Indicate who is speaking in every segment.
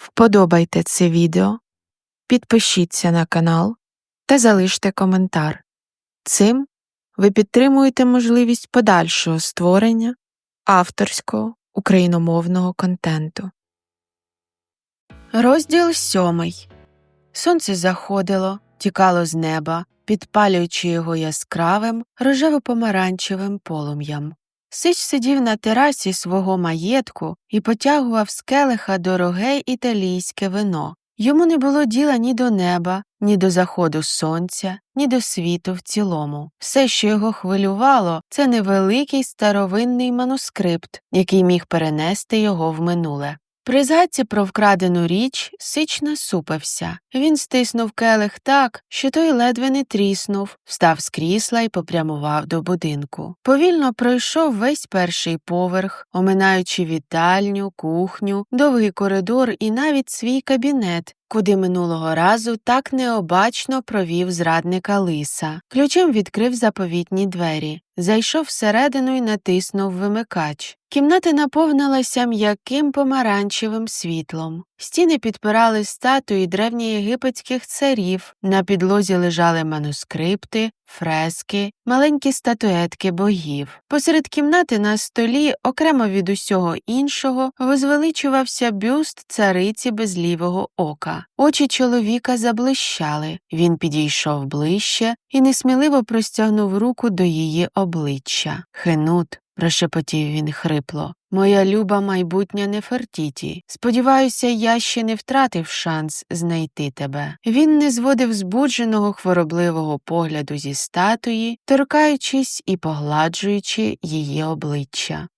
Speaker 1: Вподобайте це відео, підпишіться на канал та залиште коментар. Цим ви підтримуєте можливість подальшого створення авторського україномовного контенту. Розділ сьомий. Сонце заходило, тікало з неба, підпалюючи його яскравим, рожево-помаранчевим полум'ям. Сич сидів на терасі свого маєтку і потягував з келиха дороге італійське вино. Йому не було діла ні до неба, ні до заходу сонця, ні до світу в цілому. Все, що його хвилювало, це невеликий старовинний манускрипт, який міг перенести його в минуле. При згадці про вкрадену річ Сич насупився. Він стиснув келих так, що той ледве не тріснув, встав з крісла і попрямував до будинку. Повільно пройшов весь перший поверх, оминаючи вітальню, кухню, довгий коридор і навіть свій кабінет, куди минулого разу так необачно провів зрадника лиса. Ключем відкрив заповітні двері. Зайшов всередину і натиснув вимикач. Кімната наповнилася м'яким помаранчевим світлом. Стіни підпирали статуї древньоєгипетських царів, на підлозі лежали манускрипти, фрески, маленькі статуетки богів. Посеред кімнати на столі, окремо від усього іншого, возвеличувався бюст цариці без лівого ока. Очі чоловіка заблищали. Він підійшов ближче і несміливо простягнув руку до її обличчя. Хенут, прошепотів він хрипло. Моя люба майбутня Нефертіті. Сподіваюся, я ще не втратив шанс знайти тебе. Він не зводив збудженого хворобливого погляду зі статуї, торкаючись і погладжуючи її обличчя.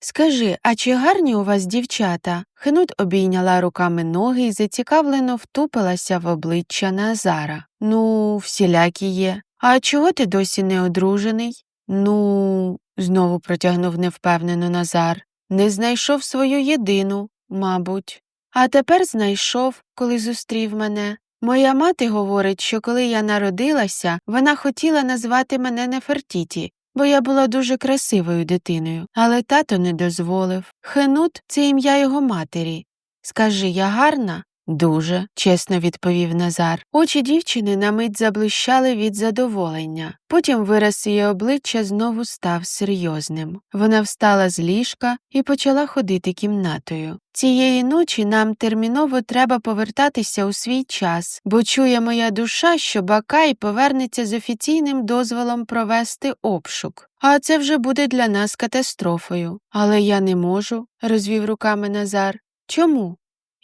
Speaker 1: Скажи, а чи гарні у вас дівчата? Хенут обійняла руками ноги і зацікавлено втупилася в обличчя Назара. Ну, всілякі є. А чого ти досі не одружений? Ну, знову протягнув невпевнено Назар. Не знайшов свою єдину, мабуть. А тепер знайшов, коли зустрів мене. Моя мати говорить, що коли я народилася, вона хотіла назвати мене Нефертіті, бо я була дуже красивою дитиною, але тато не дозволив. Хенут це ім'я його матері. Скажи, я гарна? Дуже, чесно відповів Назар. Очі дівчини на мить заблищали від задоволення. Потім вираз її обличчя знову став серйозним. Вона встала з ліжка і почала ходити кімнатою. Цієї ночі нам терміново треба повертатися у свій час, бо чує моя душа, що Бакай повернеться з офіційним дозволом провести обшук. А це вже буде для нас катастрофою. Але я не можу, розвів руками Назар. Чому?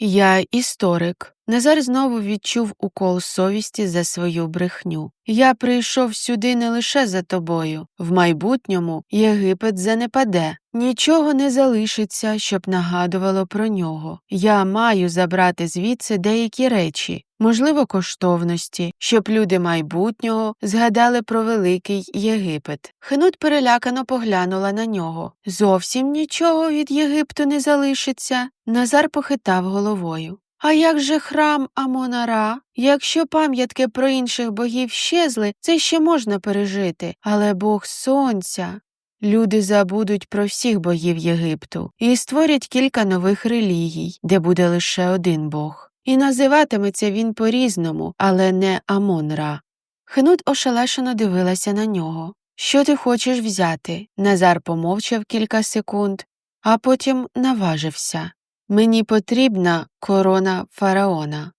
Speaker 1: Я історик. Назар знову відчув укол совісті за свою брехню. Я прийшов сюди не лише за тобою. В майбутньому Єгипет занепаде, нічого не залишиться, щоб нагадувало про нього. Я маю забрати звідси деякі речі, можливо, коштовності, щоб люди майбутнього згадали про великий Єгипет. Хенут перелякано поглянула на нього. Зовсім нічого від Єгипту не залишиться. Назар похитав головою. А як же храм Амонара? Якщо пам'ятки про інших богів щезли, це ще можна пережити, але бог сонця. Люди забудуть про всіх богів Єгипту і створять кілька нових релігій, де буде лише один бог. І називатиметься він по різному, але не Амон-Ра. Хнут ошелешено дивилася на нього. Що ти хочеш взяти? Назар помовчав кілька секунд, а потім наважився. Мені потрібна корона фараона.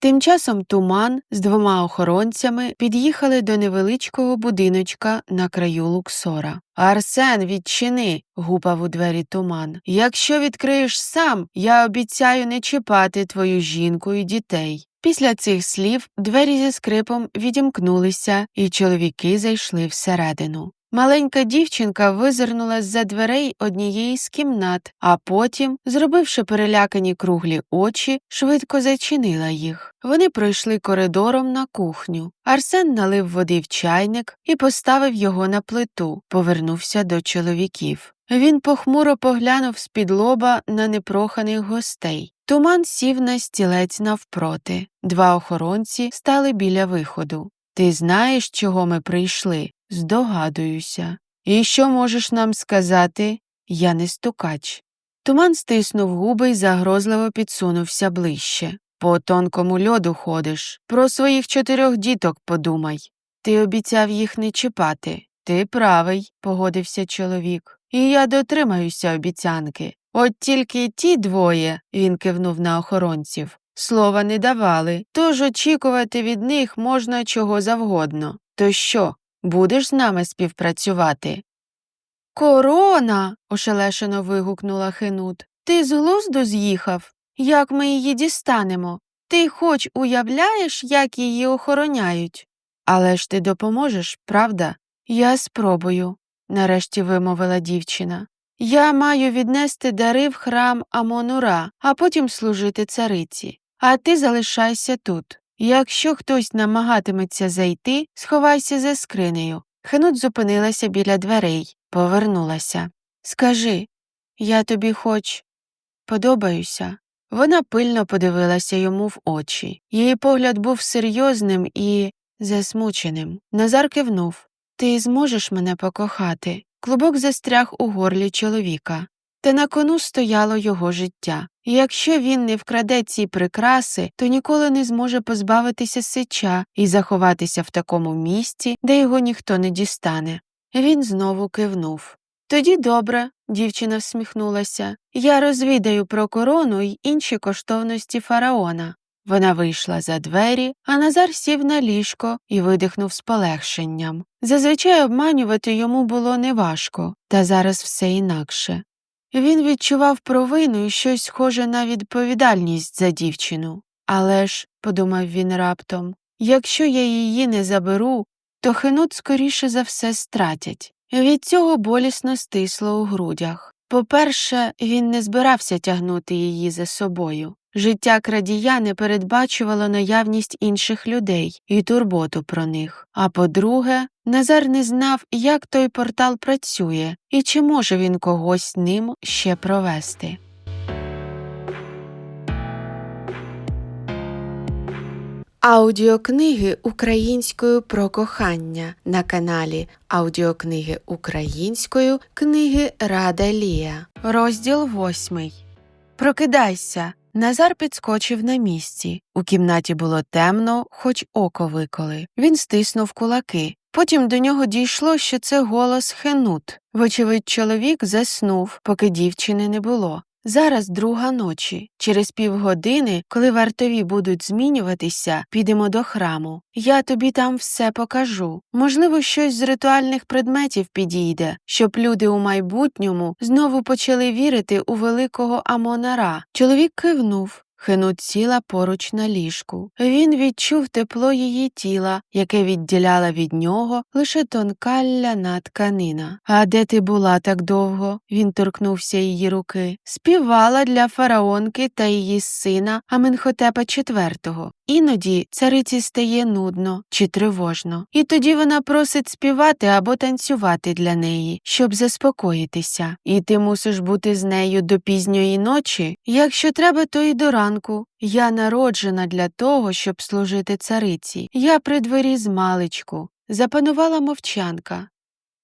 Speaker 1: Тим часом туман з двома охоронцями під'їхали до невеличкого будиночка на краю Луксора. Арсен, відчини. гупав у двері туман. Якщо відкриєш сам, я обіцяю не чіпати твою жінку і дітей. Після цих слів двері зі скрипом відімкнулися, і чоловіки зайшли всередину. Маленька дівчинка визирнула з за дверей однієї з кімнат, а потім, зробивши перелякані круглі очі, швидко зачинила їх. Вони пройшли коридором на кухню. Арсен налив води в чайник і поставив його на плиту, повернувся до чоловіків. Він похмуро поглянув з під лоба на непроханих гостей. Туман сів на стілець навпроти. Два охоронці стали біля виходу. Ти знаєш, чого ми прийшли? Здогадуюся. І що можеш нам сказати? Я не стукач. Туман стиснув губи й загрозливо підсунувся ближче. По тонкому льоду ходиш. Про своїх чотирьох діток подумай. Ти обіцяв їх не чіпати. Ти правий, погодився чоловік. І я дотримаюся обіцянки. От тільки ті двоє, він кивнув на охоронців, слова не давали, тож очікувати від них можна чого завгодно. То що, будеш з нами співпрацювати? Корона. ошелешено вигукнула Хенут. Ти з глузду з'їхав? Як ми її дістанемо? Ти хоч уявляєш, як її охороняють? Але ж ти допоможеш, правда? Я спробую, нарешті вимовила дівчина. Я маю віднести дари в храм Амонура, а потім служити цариці. А ти залишайся тут. Якщо хтось намагатиметься зайти, сховайся за скринею. Хенут зупинилася біля дверей, повернулася. Скажи, я тобі хоч подобаюся. Вона пильно подивилася йому в очі. Її погляд був серйозним і засмученим. Назар кивнув Ти зможеш мене покохати. Клубок застряг у горлі чоловіка. Та на кону стояло його життя. І якщо він не вкраде ці прикраси, то ніколи не зможе позбавитися сича і заховатися в такому місці, де його ніхто не дістане. Він знову кивнув. Тоді добре, дівчина всміхнулася, я розвідаю про корону й інші коштовності фараона. Вона вийшла за двері, а Назар сів на ліжко і видихнув з полегшенням. Зазвичай обманювати йому було неважко, та зараз все інакше. Він відчував провину і щось схоже на відповідальність за дівчину. Але ж, подумав він раптом, якщо я її не заберу, то хинут скоріше за все стратять. Від цього болісно стисло у грудях. По-перше, він не збирався тягнути її за собою. Життя крадія не передбачувало наявність інших людей і турботу про них. А по-друге, Назар не знав, як той портал працює і чи може він когось ним ще провести. Аудіокниги українською про кохання на каналі Аудіокниги українською книги Рада Лія. Розділ восьмий. Прокидайся. Назар підскочив на місці. У кімнаті було темно, хоч око виколи. Він стиснув кулаки. Потім до нього дійшло, що це голос Хенут. Вочевидь, чоловік заснув, поки дівчини не було. Зараз друга ночі. Через півгодини, коли вартові будуть змінюватися, підемо до храму. Я тобі там все покажу. Можливо, щось з ритуальних предметів підійде, щоб люди у майбутньому знову почали вірити у великого Амонара. Чоловік кивнув. Хенут сіла поруч на ліжку. Він відчув тепло її тіла, яке відділяла від нього лише тонка ляна тканина. А де ти була так довго? Він торкнувся її руки. Співала для фараонки та її сина Аменхотепа IV. Іноді цариці стає нудно чи тривожно, і тоді вона просить співати або танцювати для неї, щоб заспокоїтися, і ти мусиш бути з нею до пізньої ночі. Якщо треба, то і до ранку. Я народжена для того, щоб служити цариці. Я при дворі з маличку. Запанувала мовчанка.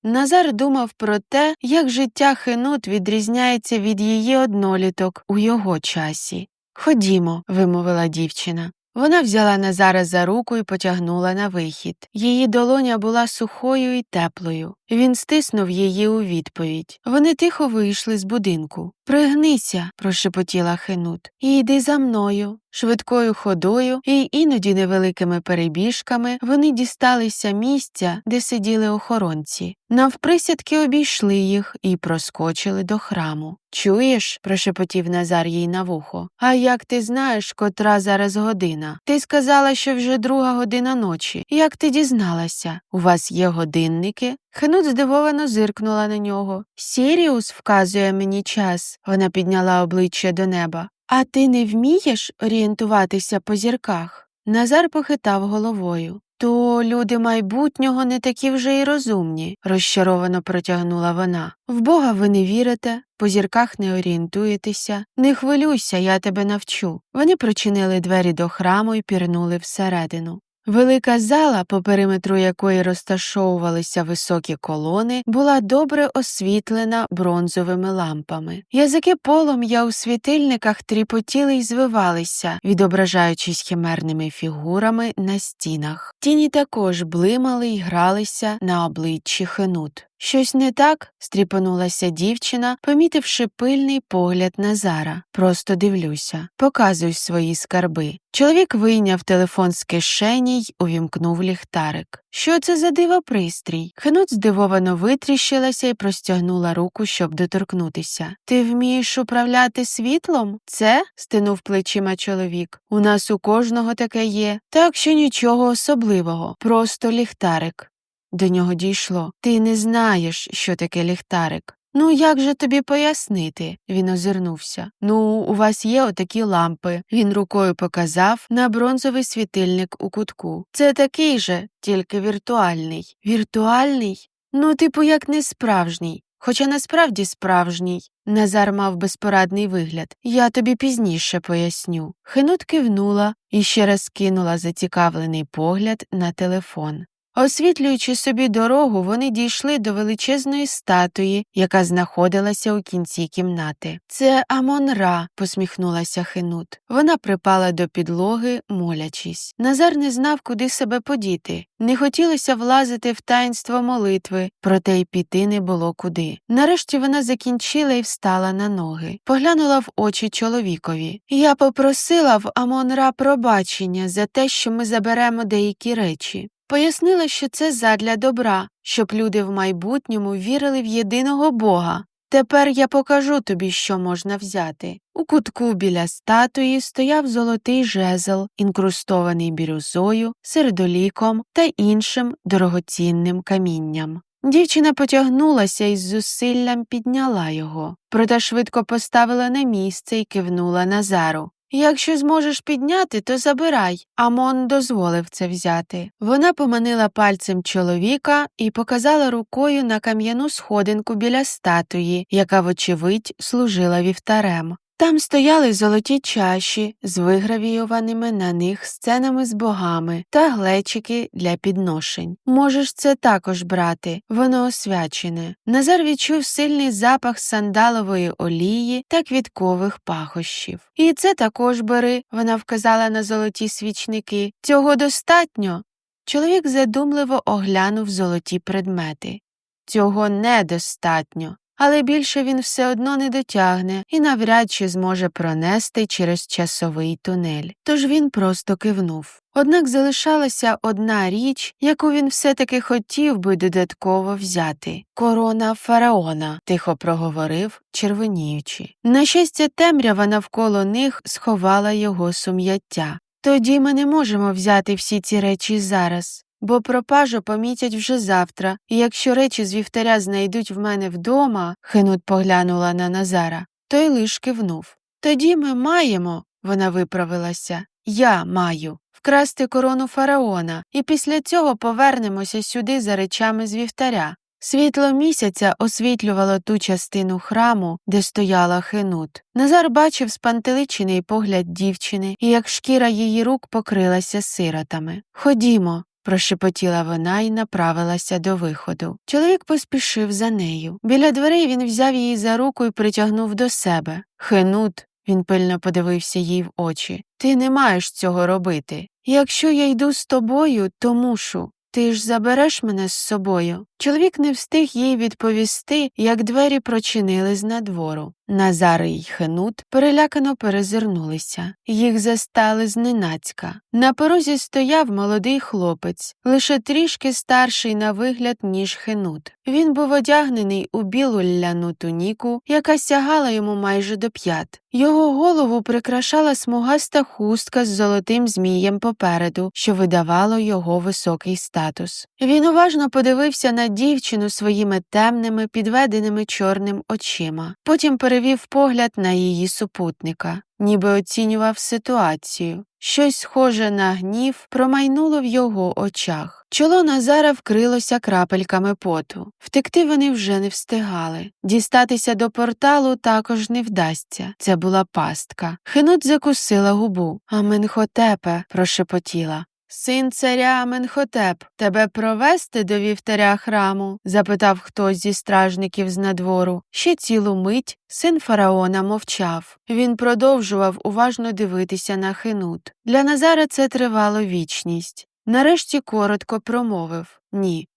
Speaker 1: Назар думав про те, як життя хинут відрізняється від її одноліток у його часі. Ходімо, вимовила дівчина. Вона взяла Назара за руку і потягнула на вихід. Її долоня була сухою і теплою. Він стиснув її у відповідь. Вони тихо вийшли з будинку. Пригнися, прошепотіла Хенут, і йди за мною. Швидкою ходою і іноді невеликими перебіжками вони дісталися місця, де сиділи охоронці. Навприсядки обійшли їх і проскочили до храму. Чуєш? прошепотів Назар їй на вухо. А як ти знаєш, котра зараз година? Ти сказала, що вже друга година ночі. Як ти дізналася? У вас є годинники? Хенут здивовано зиркнула на нього. Сіріус вказує мені час. Вона підняла обличчя до неба. А ти не вмієш орієнтуватися по зірках? Назар похитав головою. То люди майбутнього не такі вже й розумні, розчаровано протягнула вона. В Бога ви не вірите, по зірках не орієнтуєтеся. Не хвилюйся, я тебе навчу. Вони прочинили двері до храму і пірнули всередину. Велика зала, по периметру якої розташовувалися високі колони, була добре освітлена бронзовими лампами. Язики полум'я у світильниках тріпотіли й звивалися, відображаючись химерними фігурами на стінах. Тіні також блимали й гралися на обличчі хенут. Щось не так? стріпенулася дівчина, помітивши пильний погляд Назара. Просто дивлюся, показуй свої скарби. Чоловік вийняв телефон з кишені й увімкнув ліхтарик. Що це за дивопристрій? Хенут здивовано витріщилася і простягнула руку, щоб доторкнутися. Ти вмієш управляти світлом? Це? стинув плечима чоловік. У нас у кожного таке є, так що нічого особливого, просто ліхтарик. До нього дійшло. Ти не знаєш, що таке ліхтарик. Ну, як же тобі пояснити? Він озирнувся. Ну, у вас є отакі лампи. Він рукою показав на бронзовий світильник у кутку. Це такий же, тільки віртуальний. Віртуальний? Ну, типу, як не справжній. Хоча насправді справжній. Назар мав безпорадний вигляд. Я тобі пізніше поясню. Хенут кивнула і ще раз кинула зацікавлений погляд на телефон. Освітлюючи собі дорогу, вони дійшли до величезної статуї, яка знаходилася у кінці кімнати. Це Амон-Ра», – посміхнулася Хенут. Вона припала до підлоги, молячись. Назар не знав, куди себе подіти. Не хотілося влазити в таїнство молитви, проте й піти не було куди. Нарешті вона закінчила і встала на ноги, поглянула в очі чоловікові. Я попросила в Амон-Ра пробачення за те, що ми заберемо деякі речі. Пояснила, що це задля добра, щоб люди в майбутньому вірили в єдиного Бога. Тепер я покажу тобі, що можна взяти. У кутку біля статуї стояв золотий жезл, інкрустований бірюзою, сердоліком та іншим дорогоцінним камінням. Дівчина потягнулася і з зусиллям підняла його, проте швидко поставила на місце і кивнула Назару. Якщо зможеш підняти, то забирай. Амон дозволив це взяти. Вона поманила пальцем чоловіка і показала рукою на кам'яну сходинку біля статуї, яка, вочевидь, служила вівтарем. Там стояли золоті чаші з вигравіюваними на них сценами з богами та глечики для підношень. Можеш це також брати, воно освячене. Назар відчув сильний запах сандалової олії та квіткових пахощів. І це також бери, вона вказала на золоті свічники. Цього достатньо. Чоловік задумливо оглянув золоті предмети. Цього недостатньо але більше він все одно не дотягне і навряд чи зможе пронести через часовий тунель. Тож він просто кивнув. Однак залишалася одна річ, яку він все таки хотів би додатково взяти корона фараона, тихо проговорив, червоніючи. На щастя, темрява навколо них сховала його сум'яття. Тоді ми не можемо взяти всі ці речі зараз бо пропажу помітять вже завтра, і якщо речі з вівтаря знайдуть в мене вдома, хинут поглянула на Назара, той лиш кивнув. Тоді ми маємо, вона виправилася, я маю. Вкрасти корону фараона, і після цього повернемося сюди за речами з вівтаря. Світло місяця освітлювало ту частину храму, де стояла хенут. Назар бачив спантеличений погляд дівчини, і як шкіра її рук покрилася сиротами. Ходімо, прошепотіла вона і направилася до виходу. Чоловік поспішив за нею. Біля дверей він взяв її за руку і притягнув до себе. Хенут, він пильно подивився їй в очі. Ти не маєш цього робити. Якщо я йду з тобою, то мушу. Ти ж забереш мене з собою. Чоловік не встиг їй відповісти, як двері прочинили з надвору. Назар і Хенут перелякано перезирнулися, їх застали зненацька. На порозі стояв молодий хлопець, лише трішки старший на вигляд, ніж Хенут. Він був одягнений у білу ляну туніку, яка сягала йому майже до п'ят. Його голову прикрашала смугаста хустка з золотим змієм попереду, що видавало його високий статус. Він уважно подивився на дівчину своїми темними, підведеними чорним очима. Потім перевів погляд на її супутника, ніби оцінював ситуацію. Щось схоже на гнів промайнуло в його очах. Чоло Назара вкрилося крапельками поту. Втекти вони вже не встигали. Дістатися до порталу також не вдасться. Це була пастка. Хинут закусила губу. Аменхотепе, прошепотіла. Син царя Аменхотеп, тебе провести до вівтаря храму? запитав хтось зі стражників з надвору. Ще цілу мить син фараона мовчав. Він продовжував уважно дивитися на хинут. Для Назара це тривало вічність. Нарешті коротко промовив Ні.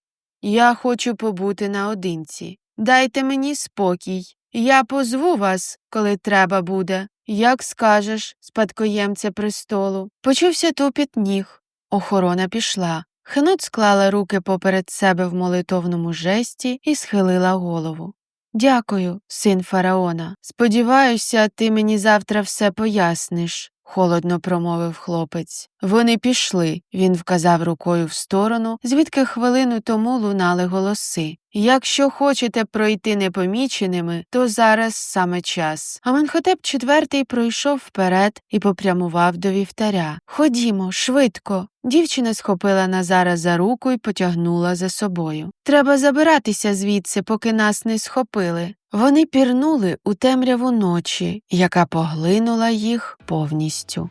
Speaker 1: Я хочу побути наодинці. Дайте мені спокій. Я позву вас, коли треба буде. Як скажеш, спадкоємця престолу. Почувся тупіт ніг. Охорона пішла. Хенот склала руки поперед себе в молитовному жесті і схилила голову. Дякую, син фараона. Сподіваюся, ти мені завтра все поясниш, холодно промовив хлопець. Вони пішли, він вказав рукою в сторону, звідки хвилину тому лунали голоси. Якщо хочете пройти непоміченими, то зараз саме час. Аменхотеп четвертий пройшов вперед і попрямував до вівтаря. Ходімо, швидко. Дівчина схопила Назара за руку і потягнула за собою. Треба забиратися звідси, поки нас не схопили. Вони пірнули у темряву ночі, яка поглинула їх повністю.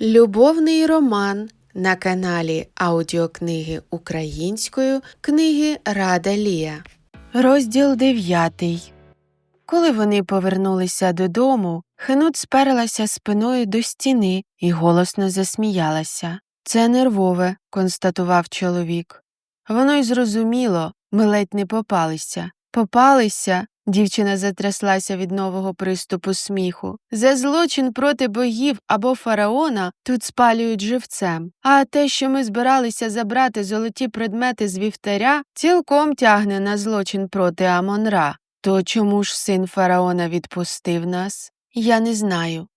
Speaker 1: Любовний роман на каналі Аудіокниги українською книги Рада Лія. Розділ дев'ятий. Коли вони повернулися додому, Хенут сперлася спиною до стіни і голосно засміялася. Це нервове, констатував чоловік. Воно й зрозуміло, ми ледь не попалися. Попалися. Дівчина затряслася від нового приступу сміху. За злочин проти богів або фараона тут спалюють живцем, а те, що ми збиралися забрати золоті предмети з вівтаря, цілком тягне на злочин проти Амонра. То чому ж син фараона відпустив нас? Я не знаю.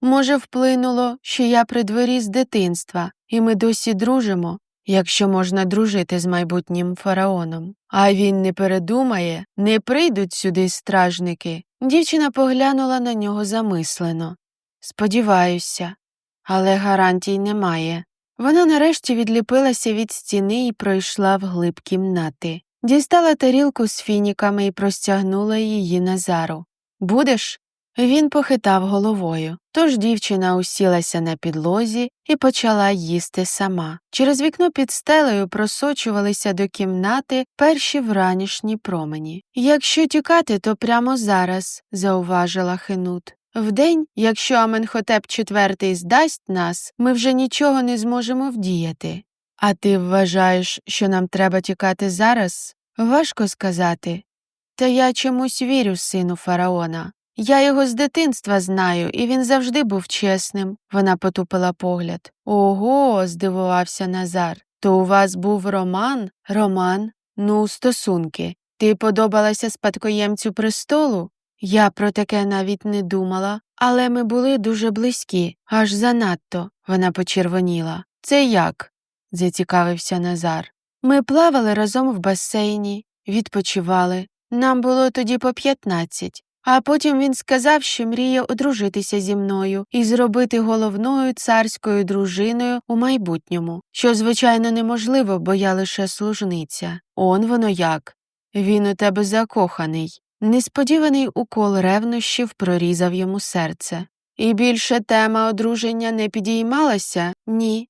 Speaker 1: Може, вплинуло, що я при дворі з дитинства, і ми досі дружимо, якщо можна дружити з майбутнім фараоном. А він не передумає, не прийдуть сюди стражники. Дівчина поглянула на нього замислено. Сподіваюся, але гарантій немає. Вона нарешті відліпилася від стіни і пройшла вглиб кімнати. Дістала тарілку з фініками і простягнула її Назару. Будеш? Він похитав головою, тож дівчина усілася на підлозі і почала їсти сама. Через вікно під стелею просочувалися до кімнати перші вранішні промені. Якщо тікати, то прямо зараз, зауважила Хенут. Вдень, якщо Аменхотеп IV здасть нас, ми вже нічого не зможемо вдіяти. А ти вважаєш, що нам треба тікати зараз? Важко сказати. Та я чомусь вірю сину фараона. Я його з дитинства знаю, і він завжди був чесним. Вона потупила погляд. Ого, здивувався Назар. То у вас був роман? Роман? Ну, стосунки. Ти подобалася спадкоємцю престолу? Я про таке навіть не думала, але ми були дуже близькі, аж занадто, вона почервоніла. Це як? зацікавився Назар. Ми плавали разом в басейні, відпочивали. Нам було тоді по п'ятнадцять. А потім він сказав, що мріє одружитися зі мною і зробити головною царською дружиною у майбутньому, що, звичайно, неможливо, бо я лише служниця. Он воно як. Він у тебе закоханий. Несподіваний укол ревнощів прорізав йому серце. І більше тема одруження не підіймалася? Ні.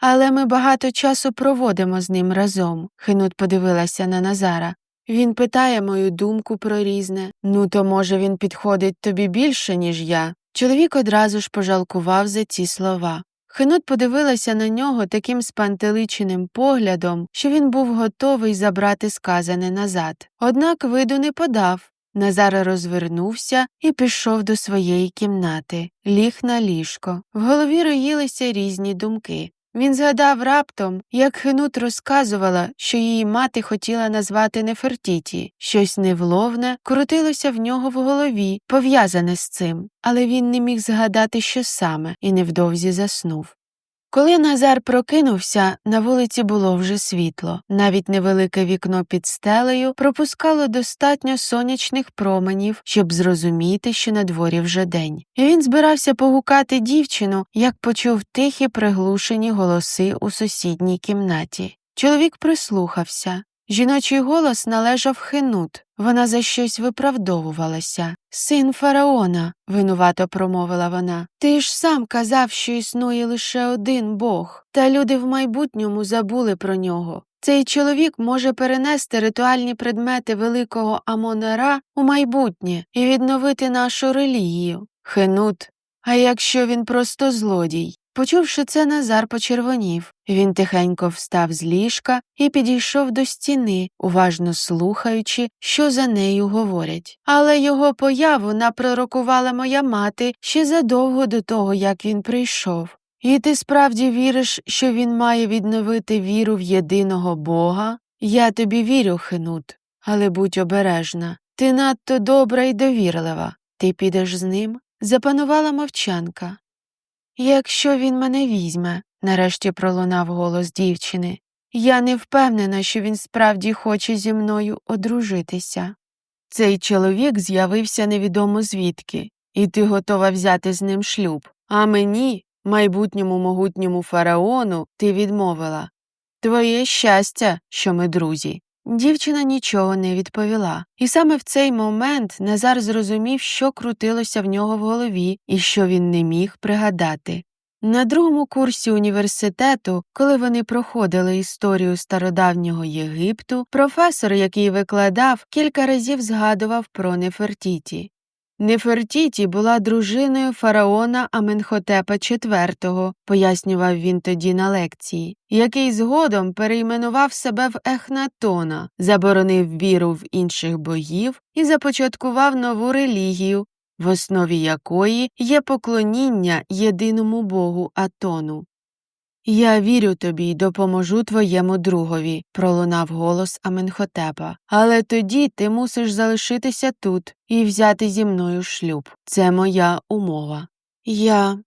Speaker 1: Але ми багато часу проводимо з ним разом, Хинут подивилася на Назара. Він питає мою думку про різне. Ну, то, може, він підходить тобі більше, ніж я. Чоловік одразу ж пожалкував за ці слова. Хинут подивилася на нього таким спантеличеним поглядом, що він був готовий забрати сказане назад. Однак виду не подав. Назар розвернувся і пішов до своєї кімнати, ліг на ліжко. В голові роїлися різні думки. Він згадав раптом, як Хенут розказувала, що її мати хотіла назвати Нефертіті. Щось невловне крутилося в нього в голові, пов'язане з цим, але він не міг згадати, що саме, і невдовзі заснув. Коли Назар прокинувся, на вулиці було вже світло, навіть невелике вікно під стелею пропускало достатньо сонячних променів, щоб зрозуміти, що на дворі вже день. І він збирався погукати дівчину, як почув тихі приглушені голоси у сусідній кімнаті. Чоловік прислухався. Жіночий голос належав хенут. Вона за щось виправдовувалася. Син фараона, винувато промовила вона. Ти ж сам казав, що існує лише один Бог, та люди в майбутньому забули про нього. Цей чоловік може перенести ритуальні предмети великого Амонера у майбутнє і відновити нашу релігію. Хенут. А якщо він просто злодій? Почувши це, Назар почервонів. Він тихенько встав з ліжка і підійшов до стіни, уважно слухаючи, що за нею говорять. Але його появу напророкувала моя мати ще задовго до того, як він прийшов. І ти справді віриш, що він має відновити віру в єдиного Бога? Я тобі вірю, Хенут, але будь обережна. Ти надто добра і довірлива. Ти підеш з ним? Запанувала мовчанка. Якщо він мене візьме, нарешті пролунав голос дівчини, я не впевнена, що він справді хоче зі мною одружитися. Цей чоловік з'явився невідомо звідки, і ти готова взяти з ним шлюб, а мені, майбутньому могутньому фараону, ти відмовила. Твоє щастя, що ми друзі. Дівчина нічого не відповіла, і саме в цей момент Назар зрозумів, що крутилося в нього в голові і що він не міг пригадати. На другому курсі університету, коли вони проходили історію стародавнього Єгипту, професор, який викладав, кілька разів згадував про Нефертіті. Нефертіті була дружиною фараона Аменхотепа IV, пояснював він тоді на лекції, який згодом перейменував себе в Ехнатона, заборонив віру в інших богів і започаткував нову релігію, в основі якої є поклоніння єдиному богу Атону. Я вірю тобі й допоможу твоєму другові, пролунав голос Аменхотепа, але тоді ти мусиш залишитися тут і взяти зі мною шлюб. Це моя умова. Я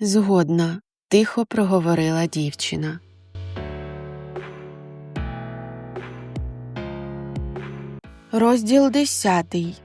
Speaker 1: згодна, тихо проговорила дівчина. Розділ десятий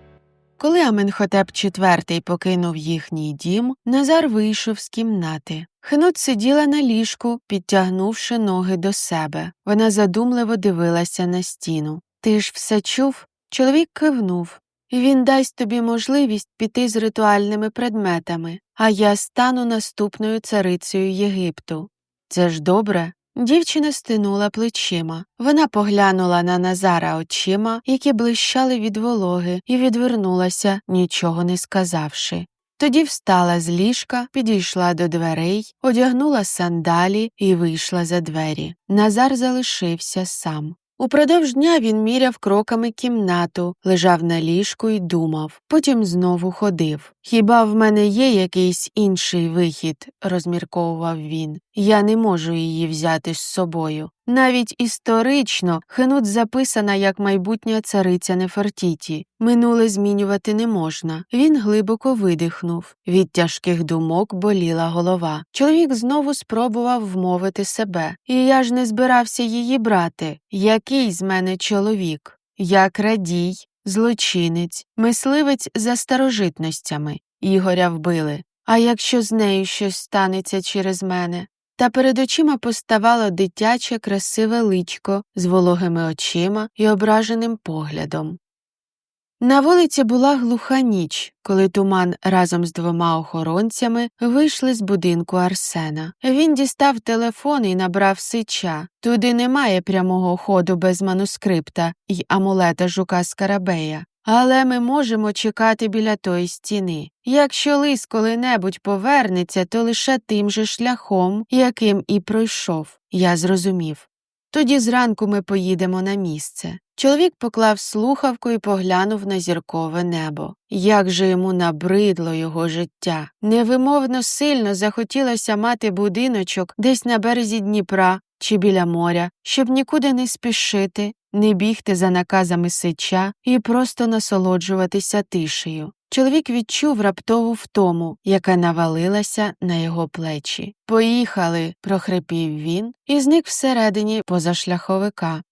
Speaker 1: коли Аменхотеп IV покинув їхній дім, Назар вийшов з кімнати. Хенот сиділа на ліжку, підтягнувши ноги до себе. Вона задумливо дивилася на стіну. Ти ж все чув? Чоловік кивнув. Він дасть тобі можливість піти з ритуальними предметами, а я стану наступною царицею Єгипту. Це ж добре. Дівчина стинула плечима. Вона поглянула на Назара очима, які блищали від вологи, і відвернулася, нічого не сказавши. Тоді встала з ліжка, підійшла до дверей, одягнула сандалі і вийшла за двері. Назар залишився сам. Упродовж дня він міряв кроками кімнату, лежав на ліжку і думав, потім знову ходив. Хіба в мене є якийсь інший вихід, розмірковував він. Я не можу її взяти з собою. Навіть історично Хенут записана як майбутня цариця Нефертіті. Минуле змінювати не можна. Він глибоко видихнув. Від тяжких думок боліла голова. Чоловік знову спробував вмовити себе. І я ж не збирався її брати. Який з мене чоловік? Я крадій, злочинець, мисливець за старожитностями. Ігоря вбили. А якщо з нею щось станеться через мене? Та перед очима поставало дитяче, красиве личко з вологими очима і ображеним поглядом. На вулиці була глуха ніч, коли туман разом з двома охоронцями вийшли з будинку Арсена. Він дістав телефон і набрав сича. Туди немає прямого ходу без манускрипта й амулета жука Скарабея. Але ми можемо чекати біля тої стіни. Якщо лис коли-небудь повернеться, то лише тим же шляхом, яким і пройшов, я зрозумів. Тоді зранку ми поїдемо на місце. Чоловік поклав слухавку і поглянув на зіркове небо. Як же йому набридло його життя. Невимовно сильно захотілося мати будиночок десь на березі Дніпра чи біля моря, щоб нікуди не спішити, не бігти за наказами сича і просто насолоджуватися тишею. Чоловік відчув раптову втому, яка навалилася на його плечі. Поїхали, прохрипів він і зник всередині позашляховика.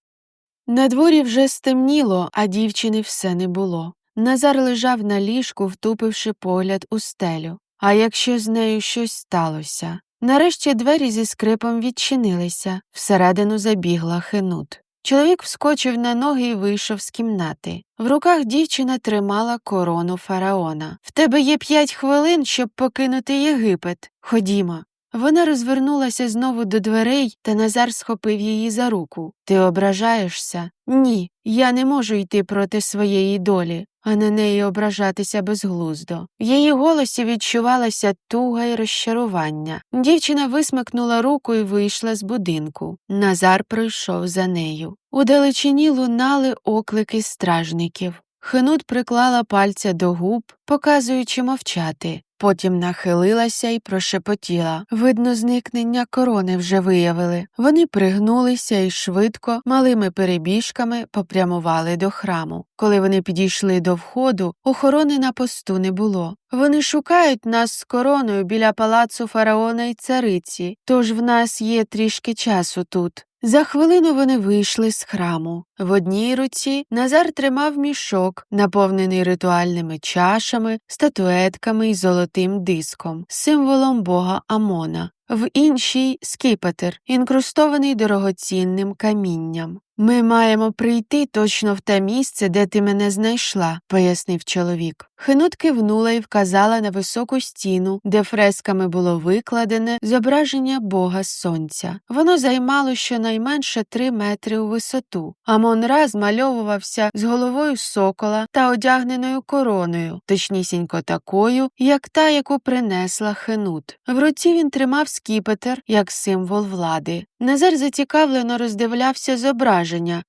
Speaker 1: На дворі вже стемніло, а дівчини все не було. Назар лежав на ліжку, втупивши погляд у стелю. А якщо з нею щось сталося? Нарешті двері зі скрипом відчинилися, всередину забігла хенут. Чоловік вскочив на ноги і вийшов з кімнати. В руках дівчина тримала корону фараона. В тебе є п'ять хвилин, щоб покинути Єгипет. Ходімо. Вона розвернулася знову до дверей, та Назар схопив її за руку. Ти ображаєшся? Ні, я не можу йти проти своєї долі, а на неї ображатися безглуздо. В її голосі відчувалася туга й розчарування. Дівчина висмикнула руку і вийшла з будинку. Назар прийшов за нею. У далечині лунали оклики стражників. Хинут приклала пальця до губ, показуючи мовчати. Потім нахилилася і прошепотіла. Видно, зникнення корони вже виявили. Вони пригнулися і швидко, малими перебіжками попрямували до храму. Коли вони підійшли до входу, охорони на посту не було. Вони шукають нас з короною біля палацу фараона і цариці, тож в нас є трішки часу тут. За хвилину вони вийшли з храму. В одній руці Назар тримав мішок, наповнений ритуальними чашами, статуетками і золотим диском, символом бога Амона, в іншій скіпетр, інкрустований дорогоцінним камінням. Ми маємо прийти точно в те місце, де ти мене знайшла, пояснив чоловік. Хинут кивнула і вказала на високу стіну, де фресками було викладене зображення бога сонця. Воно займало щонайменше три метри у висоту. Амон Ра змальовувався з головою сокола та одягненою короною, точнісінько такою, як та, яку принесла хинут. В руці він тримав скіпетр як символ влади. Назар зацікавлено роздивлявся зображення,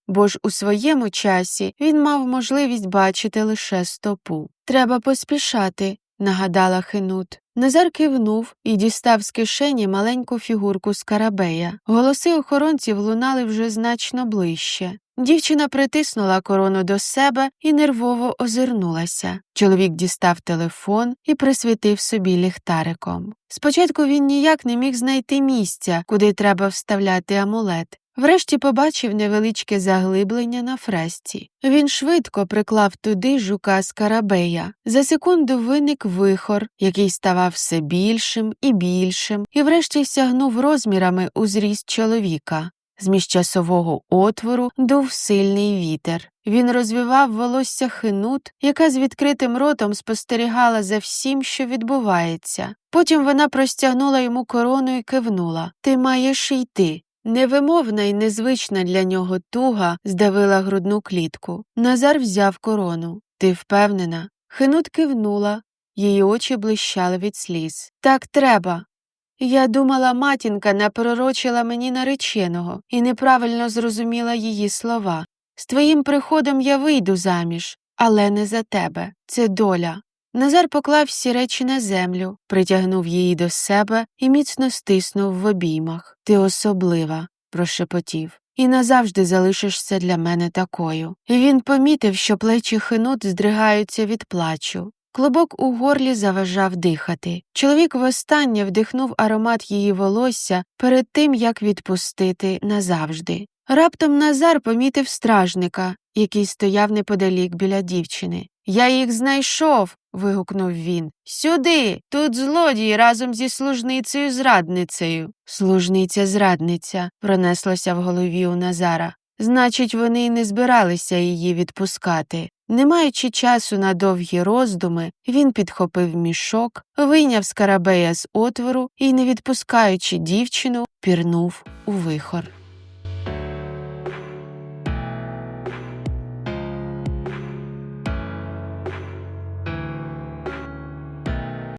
Speaker 1: бо ж у своєму часі він мав можливість бачити лише стопу. Треба поспішати, нагадала Хинут. Назар кивнув і дістав з кишені маленьку фігурку скарабея. Голоси охоронців лунали вже значно ближче. Дівчина притиснула корону до себе і нервово озирнулася. Чоловік дістав телефон і присвітив собі ліхтариком. Спочатку він ніяк не міг знайти місця, куди треба вставляти амулет. Врешті побачив невеличке заглиблення на фресці. Він швидко приклав туди жука скарабея. За секунду виник вихор, який ставав все більшим і більшим, і врешті сягнув розмірами у зріст чоловіка. З міжчасового отвору дув сильний вітер. Він розвивав волосся хинут, яка з відкритим ротом спостерігала за всім, що відбувається. Потім вона простягнула йому корону і кивнула Ти маєш йти. Невимовна і незвична для нього туга здавила грудну клітку. Назар взяв корону. Ти впевнена? Хинут кивнула, її очі блищали від сліз. Так треба. Я думала, матінка напророчила мені нареченого і неправильно зрозуміла її слова. З твоїм приходом я вийду заміж, але не за тебе. Це доля. Назар поклав всі речі на землю, притягнув її до себе і міцно стиснув в обіймах. Ти особлива, прошепотів, і назавжди залишишся для мене такою. І він помітив, що плечі хинут здригаються від плачу. Клубок у горлі заважав дихати. Чоловік востаннє вдихнув аромат її волосся перед тим, як відпустити назавжди. Раптом Назар помітив стражника, який стояв неподалік біля дівчини. Я їх знайшов. вигукнув він. Сюди. Тут злодій разом зі служницею зрадницею. Служниця зрадниця, пронеслося в голові у Назара. Значить, вони й не збиралися її відпускати. Не маючи часу на довгі роздуми, він підхопив мішок, вийняв скарабея з отвору і, не відпускаючи дівчину, пірнув у вихор.